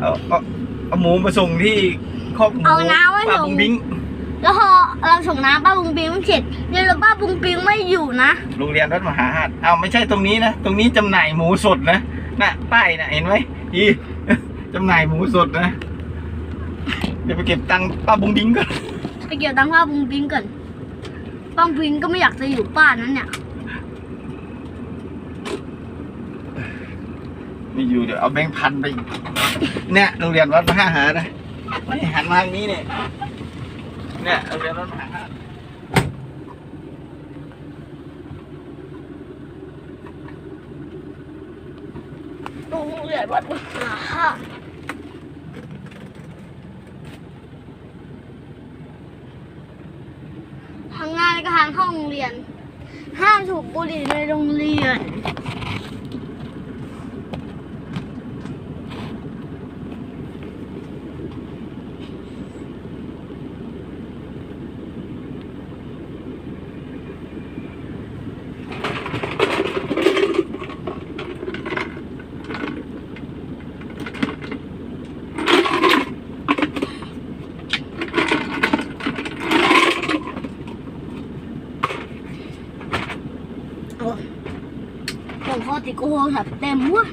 เอาเอาเอาหมูมาส่งที่คอกหมูเอาน้ำไว้ป้าส่ง บุงบิงแล้วพอเราส่งน้ำป้าบุงปิงเสร็จเนี่ยแล้วป้าบุงปิงไม่อยู่นะโรงเรียนวัดมหาหาดเอาไม่ใช่ตรงนี้นะ ตรงนี้จำหน่ายหมูสดนะน่ะป้ายนะเห็นไหมอีจำหน่ายหมูสดนะเดี๋ยวไปเก็บตังค์ป้าบุงบิงก่อนไปเกี่ยวตังค์ป้าบุงปิงก่อนป้าบุงปิงก็ไม่อยากจะอยู่บ้านนั้นเนี่ย ไม่อยู่เดี๋ยวเอาแบงค์พันไปเนี่ยโรงเรียนวัดมหาหาดนะไม่หันมาทางนี้เนี่ยเนี่ยโรงเรียนวัดมหาหาดโรงเรียนวัดมหาธาตุทางงานและก็ทางเข้าโรงเรียน ห้ามถูกบุหรี่ในโรงเรียน โอ้ผมข้อติโกโหแบบเต็มวะ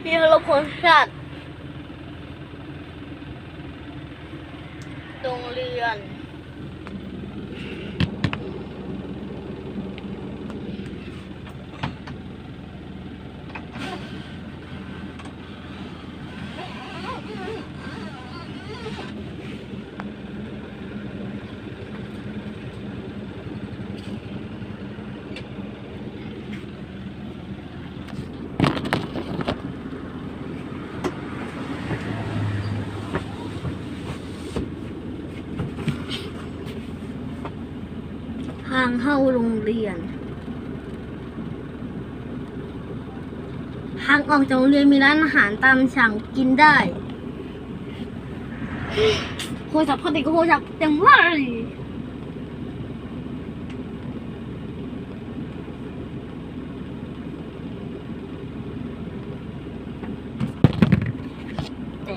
พี่เราพลชาติโรงเรียน ทางเข้าโรงเรียน ทางออกจากโรงเรียนมีร้านอาหารตามสั่งกินได้โทรศัพท์เขาติดก็โทรสับเต็มเลยแต่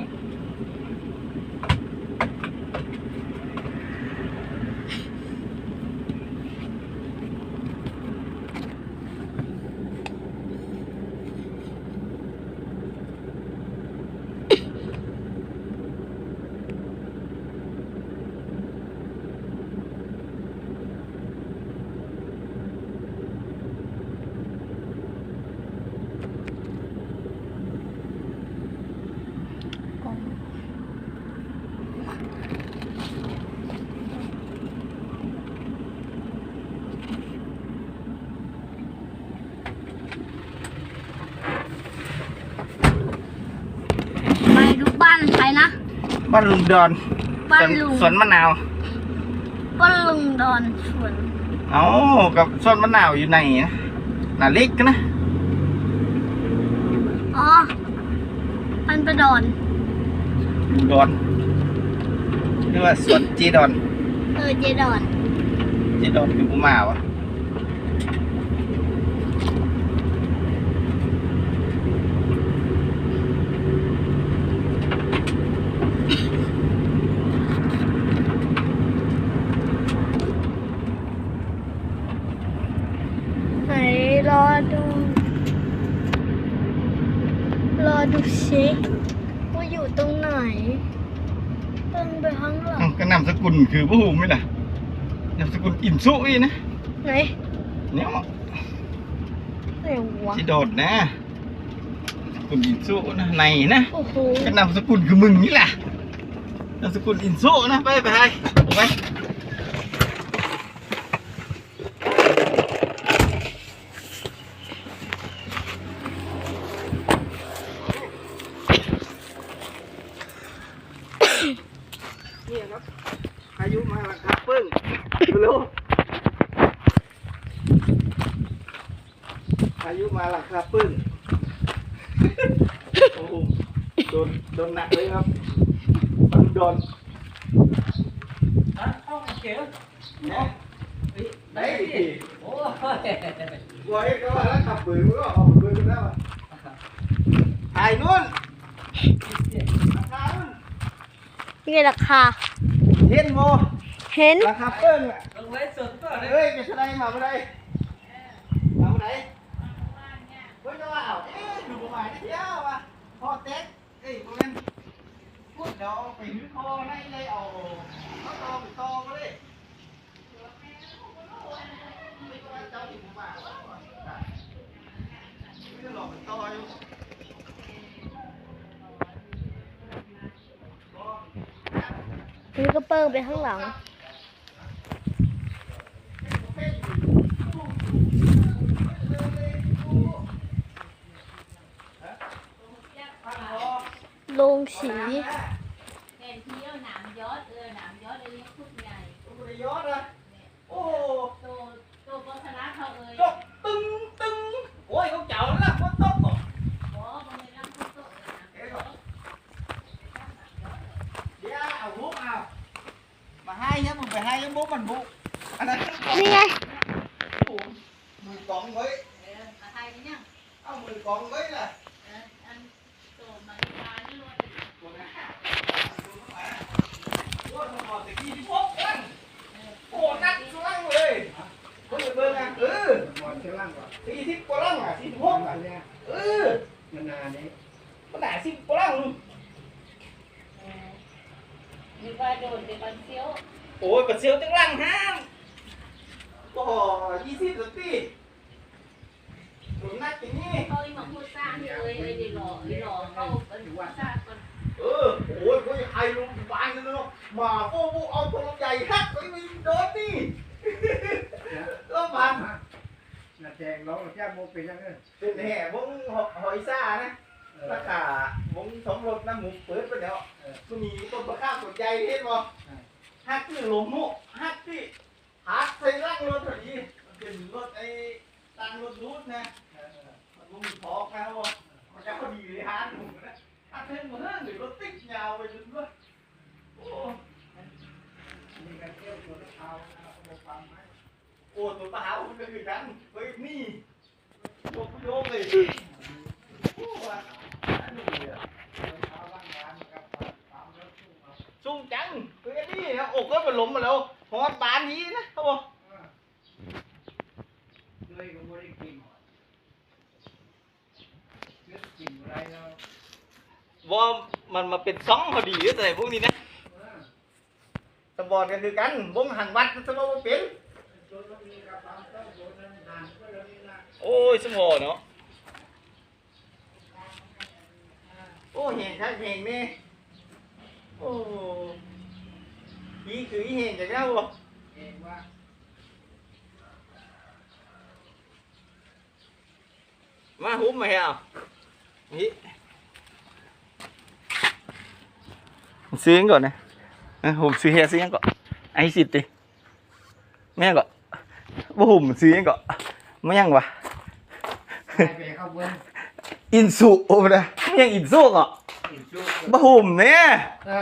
ไปดูบ้านใครนะ บ้านลุงดอนบ้านสวนลุงสวนมะนาวบ้านลุงดอนสวนเอ้ากับสวนมะนาวอยู่ไหนนะน่าเล็กนะอ๋อมันประดอนลุงดอนเรียกว่าสวนจีดอนเออเจดอนจีดอนคือผู้มาวะ ไหนรอดู รอ ดูสิว่าอยู่ตรงไหนเดินไปข้างหลังเอ้าก็นามสกุลคือผู้หูไหมล่ะนามสกุลอินซุอีนะไหนเนี่ยไหนวะจีดอนนะสกุลอินซุนะในนะโอ้โหก็นามสกุลคือมึงนี่แหละนามสกุลอินโซนะไปไปไป นี่ครับพายุมาแล้วครับปึ้งเร็วพายุมาแล้วครับปึ้งโอ้โหโดนโดนหนักเลยครับมันโดนอะเข้ามาเก๋นะได้ดิโอ้ยกลัวไอ้ก็ว่าแล้วขับปืนก็เอาปืนกันแล้วอะถ่ายนู่นราคานู่น นี่ราคา เห็นโมเห็น ราคาเปิ้งอะลงไว้สดก็ได้เฮ้ยจะแสดงมาเมื่อไรมาเมื่อไรเฮ้ยจะว่าเอาเอ๊ะอยู่ประมาณนี้เดียวว่ะพอเต็กเอ้ยพวกนั้นพูดเดี๋ยวไปยืดคอให้เลยเอาเอาตอไปตอมาเลยเจ้าถิ่นมาไม่ได้หลอกไปตออยู่ นี่ก็เปิ้งไปข้างหลัง ลงสี มันบุกอันนั้น นี่ไง มือกองไว้ เออมาไทยนี่ยัง เอามือกองไว้ล่ะ เอออันโตมาในบ้านนี่ว่า ตัวนั้นโอ้ยมันหอดตะกี้ที่พกกันโอ้นักสุลังเลยเบิ่งเบิ่งอ่ะเออ หมอนเชื่อร่างก่อน สี่สิบกว่าลังอ่ะสี่สิบหกอ่ะ อันเนี้ย เออ มันนานนี้ มันหนาสิบกว่าลัง เออมีว่าโดนเด็กบันเซียว โอ้ยกระเซียวจังลังห้ามก็ยี่สิบสักทีหนุนนักอย่างนี้เขาอีมาพูดสร้างเลยเอ้ยดีหล่อดีหล่อเขาเป็นว่าสร้างคนเออ โอ้ยกูจะใครลงบ้านกันเนาะมาโอ้โหเอาตัวลำใหญ่ฮักไปมีโดนนี่ แล้วมันนาแจงร้องแจ้งโมเป็นยังไงเป็นแห่วงหอยซ่านะเออราคาวงสมรสน้ำหมูเปิดไปแล้วกูมีต้นมะข้ามต้นใหญ่เห็นบ่ ฮักที่หลงมุฮักที่ฮักใส่ร่างรถพอดีมันเป็นรถไอ้ตังรถรูดนะมันบ่มีพอกนะวะมันจะพอดีเลยฮะหนูนะถ้าเพิ่นมาเฮิ่งหรือรถติดยาวไปจนด้ว่าโอ้มีการเที่ยวตัวเท้าเอาโมฟังไหมโอ้ตัวปลามันก็คือกันเฮ้ยนี่โยกโยกเลยโอ้ว่ะอันนี้อะ เท้าล่างร้านกับตามรถตู้เอา สูงจังเฮ้ยนี่นะอกก็มันล้มมาแล้วฮอดบานนี้นะเขาบอกด้วยก็ไม่ได้กินเลือดกินอะไรแล้วว่ามันมาเป็นซ่องพอดีหรืออะไรพวกนี้นะสมบอลกันคือกันวงหันวัดสมบอลเป็นตัวมันมีกระเป๋าต้องโดนนั้นนานก็เลยนี่นะโอ้ยสมอเนาะโอ้เห็นชัดเห็นนี่ โอ้ยี่คือยี่เห็นจากแล้วบ่เองว่ามาหุ้มมาเหรอนี่ซื้อก่อนนะเออผมซื้อเฮียซื้อก่อนไอสิติแม่ก็บ่หุ่มซื้อก่อนไม่ยังวะใครไปเข้าเบิ้งอินสุโอ้ไม่ได้ไม่ยังอินสุก่อน บะหุ่มเนี่ยอ่า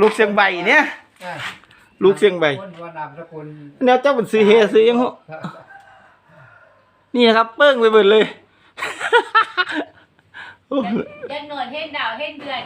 ลูกเสียงใบเนี่ยอ่าลูกเสียงใบคนว่านามสกุลเนี่ยเจ้าเป็นซื้อเฮซื้อยังเหรอนี่นะครับ เปิ้งไปเบิดเลยยังหนวดเห็นดาวเห็นเดือน